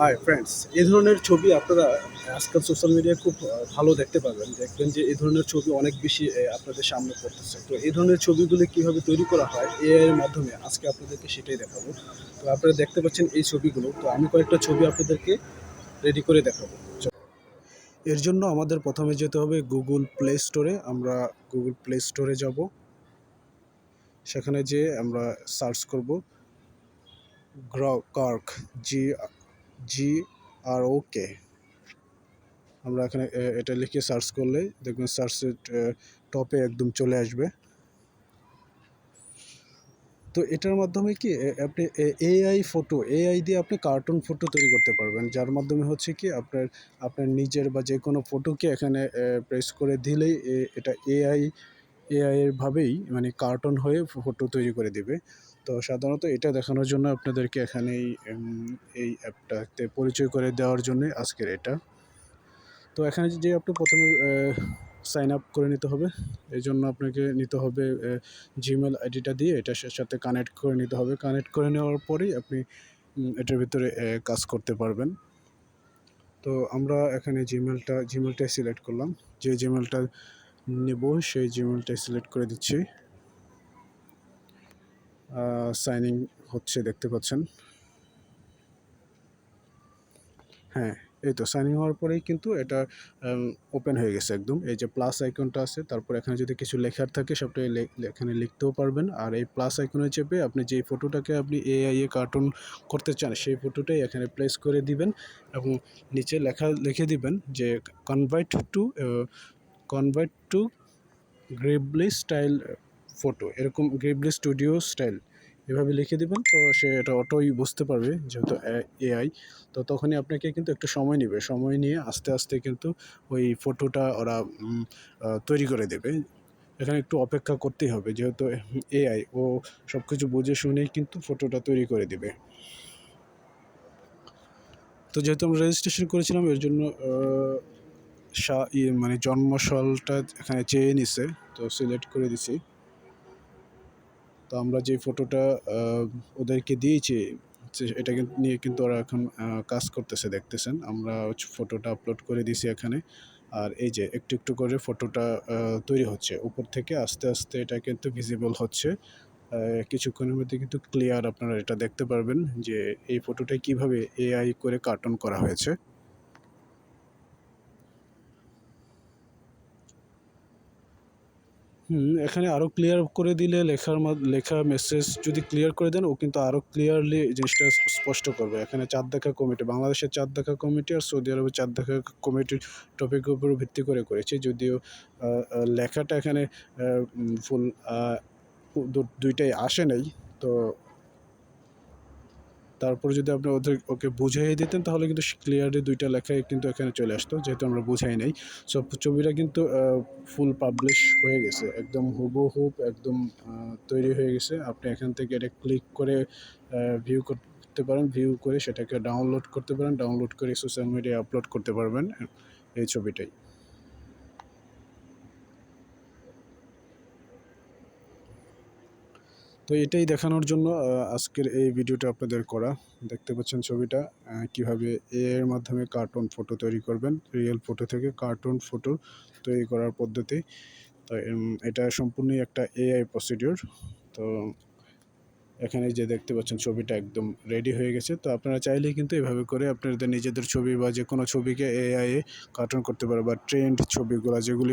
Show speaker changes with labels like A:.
A: Hi friends এই ধরনের ছবি আপনারা আজকাল সোশ্যাল মিডিয়ায় খুব ভালো দেখতে পাবেন। দেখবেন যে এই ধরনের ছবি অনেক বেশি আপনাদের সামনে পড়তেছে। তো এই ধরনের ছবিগুলো কীভাবে তৈরি করা হয় এআই এর মাধ্যমে আজকে আপনাদেরকে সেটাই দেখাবো। তো আপনারা দেখতে পাচ্ছেন এই ছবিগুলো। তো আমি কয়েকটা ছবি আপনাদেরকে রেডি করে দেখাবো। এর জন্য আমাদের প্রথমে যেতে হবে গুগল প্লে স্টোরে আমরা গুগল প্লে স্টোরে যাব। সেখানে যেয়ে আমরা সার্চ করব। গ্র কার্ক জি জি আর ওকে আমরা এখানে এটা লিখে সার্চ করলে দেখবেন সার্চের টপে একদম চলে আসবে। তো এটার মাধ্যমে কি আপনি এআই ফটো এআই দিয়ে আপনি কার্টুন ফটো তৈরি করতে পারবেন। যার মাধ্যমে হচ্ছে কি, আপনার আপনার নিজের বা যে কোনো ফটোকে এখানে প্রেস করে দিলেই এটা এআই এআই এর ভাবেই মানে কার্টুন হয়ে ফটো তৈরি করে দেবে। তো সাধারণত এটা দেখানোর জন্য আপনাদেরকে এখানে এই এই অ্যাপটাতে পরিচয় করে দেওয়ার জন্য আজকের এটা। তো এখানে যে আপনি প্রথমে সাইন আপ করে নিতে হবে। এই জন্য আপনাকে নিতে হবে জিমেল আইডিটা দিয়ে এটার সাথে কানেক্ট করে নিতে হবে। কানেক্ট করে নেওয়ার পরেই আপনি এটার ভিতরে কাজ করতে পারবেন। তো আমরা এখানে জিমেলটা জিমেলটাই সিলেক্ট করলাম। যে জিমেলটা নেব, সেই জিমেলটাই সিলেক্ট করে দিচ্ছি। সাইনিং হচ্ছে, দেখতে পাচ্ছেন। হ্যাঁ এই তো সাইনিং হওয়ার পরেই কিন্তু এটা ওপেন হয়ে গেছে একদম। এই যে প্লাস আইকনটা আছে, তারপর এখানে যদি কিছু লেখার থাকে, সবটাই এখানে লিখতেও পারবেন। আর এই প্লাস আইকনে চেপে আপনি যেই ফটোটাকে আপনি এআই এ কার্টুন করতে চান, সেই ফটোটাই এখানে প্লেস করে দিবেন এবং নিচে লেখা, লিখে দিবেন যে convert to convert to Ghibli style photo এরকম গ্রেবলি স্টুডিও স্টাইল এভাবে লিখে দেবেন, তো সে এটা অটোই বুঝতে পারবে, যেহেতু এআই তো তখনই আপনাকে কিন্তু একটু সময় নেবে, সময় নিয়ে আস্তে আস্তে কিন্তু ওই ফটোটা ওরা তৈরি করে দেবে। এখানে একটু অপেক্ষা করতেই হবে, যেহেতু এআই ও সব কিছু বুঝে শুনেই কিন্তু ফটোটা তৈরি করে দেবে। তো যেহেতু আমরা রেজিস্ট্রেশন করেছিলাম, এর জন্য মানে জন্মসালটা এখানে চেয়ে নিছে, তো সিলেক্ট করে দিছি। তো আমরা যে ফটোটা ওদেরকে দিয়েছি এটা নিয়ে কিন্তু ওরা এখন কাজ করতেছে, দেখতেছেন। আমরা ফটোটা আপলোড করে দিছি এখানে। আর এই যে একটু একটু করে ফটোটা তৈরি হচ্ছে। উপর থেকে আস্তে আস্তে এটা কিন্তু ভিজিবল হচ্ছে। কিছুক্ষণের মধ্যে কিন্তু ক্লিয়ার আপনারা এটা দেখতে পারবেন যে এই ফটোটা কীভাবে এআই করে কার্টুন করা হয়েছে। এখানে আরও ক্লিয়ার করে দিলে লেখার লেখা মেসেজ যদি ক্লিয়ার করে দেন, ও কিন্তু আরও ক্লিয়ারলি জিনিসটা স্পষ্ট করবে। এখানে চার দেখা কমিটি বাংলাদেশের চার দেখা কমিটি আর সৌদি আরবের চার দেখা কমিটির টপিকের উপর ভিত্তি করে করেছে। যদিও লেখাটা এখানে ফুল দুইটাই আসে নাই, তো তারপর যদি আপনি ওদের, ওকে বুঝিয়ে দিতেন, তাহলে কিন্তু ক্লিয়ারলি দুইটা লেখাই কিন্তু এখানে চলে আসতো, যেহেতু আমরা বুঝাই নাই। সব ছবিটা কিন্তু ফুল পাবলিশ হয়ে গেছে, একদম হুবহুব একদম তৈরি হয়ে গেছে। আপনি এখান থেকে এটা ক্লিক করে ভিউ করতে পারেন ভিউ করে সেটাকে ডাউনলোড করতে পারেন ডাউনলোড করে সোশ্যাল মিডিয়ায় আপলোড করতে পারবেন, এই ছবিটাই। তো এটাই দেখানোর জন্য আজকের এই ভিডিওটা আপনাদের করা। দেখতে পাচ্ছেন ছবিটা কীভাবে এর মাধ্যমে কার্টুন ফটো তৈরি করবেন, রিয়েল ফটো থেকে কার্টুন ফটো তৈরি করার পদ্ধতি। তো এটা সম্পূর্ণই একটা এআই প্রসিডিওর। তো, এখানে যে দেখতে পাচ্ছেন ছবিটা একদম রেডি হয়ে গেছে। তো আপনারা চাইলেই কিন্তু এভাবে করে আপনাদের নিজেদের ছবি বা যে কোনো ছবিকে এআই এ কার্টুন করতে পারে বা ট্রেন্ড ছবিগুলো যেগুলি